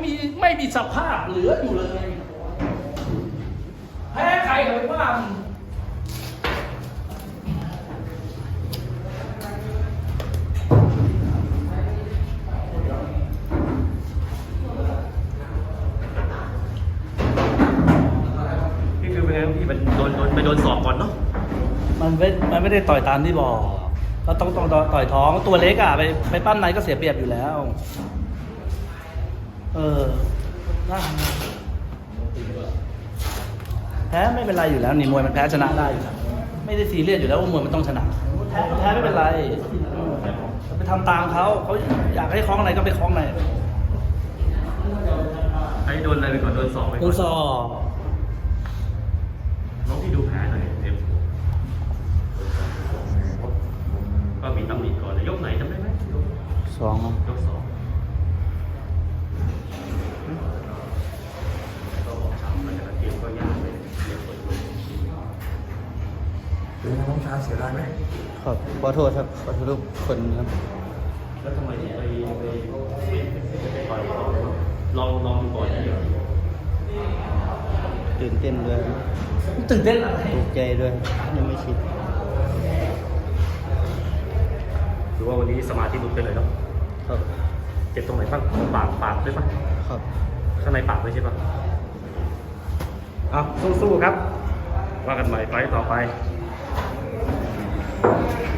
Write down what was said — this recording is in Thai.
ไม่มีไม่มีสภาพเหลืออยู่เลยแพ้ใครเลยว่ามึงนี่คือเป็นไงพี่มันโดนโดนไปโดนสอบก่อนเนาะมันไม่มันไม่ได้ต่อยตามที่บอก ก็ต้องต้องต่อยท้องตัวเล็กอะไปไปปั้มในก็เสียเปรียบอยู่แล้ว เออนะแพ้ไม่เป็นไรอยู่แล้วนี่มวยมันแพ้ชนะได้อยู่แล้วไม่ได้ซีเรียสอยู่แล้วว่ามวยมันต้องชนะแพ้ก็แพ้ไม่เป็นไรอืมไปทำตามเขาเขาอยากให้คล้องอะไรก็ไปคล้องไหนไอ้โดนอะไรไปก่อนโดนสอบไปก่ต้ออนงสอบน้องพี่ดูแผลหน่อยเอ็มก็มีตำหนิก่อนเลยยกไหนจำได้ไหมยกสองยกสองก็บอกช้ำมันจะเกมก็ยากเลยเกมเปิดตัว เป็นไงน้องชายเสียดายไหมขอขอโทษครับขอโทษทุกคนครับแล้วทำไมถึงไปไปไปต่อยเขาลองลองดูก่อนที่เดียวตื่นเต้นด้วยตื่นเต้นอะไรตกใจด้วยยังไม่ชิดหรือว่าวันนี้สมาธิหลุดไปเลยเนาะครับเจ็บตรงไหนบ้างปากปากด้วยปะครับข้างในปากด้วยใช่ปะเอาสู้ๆครับ ว่ากันใหม่ไฟต์ต่อไป Thank you.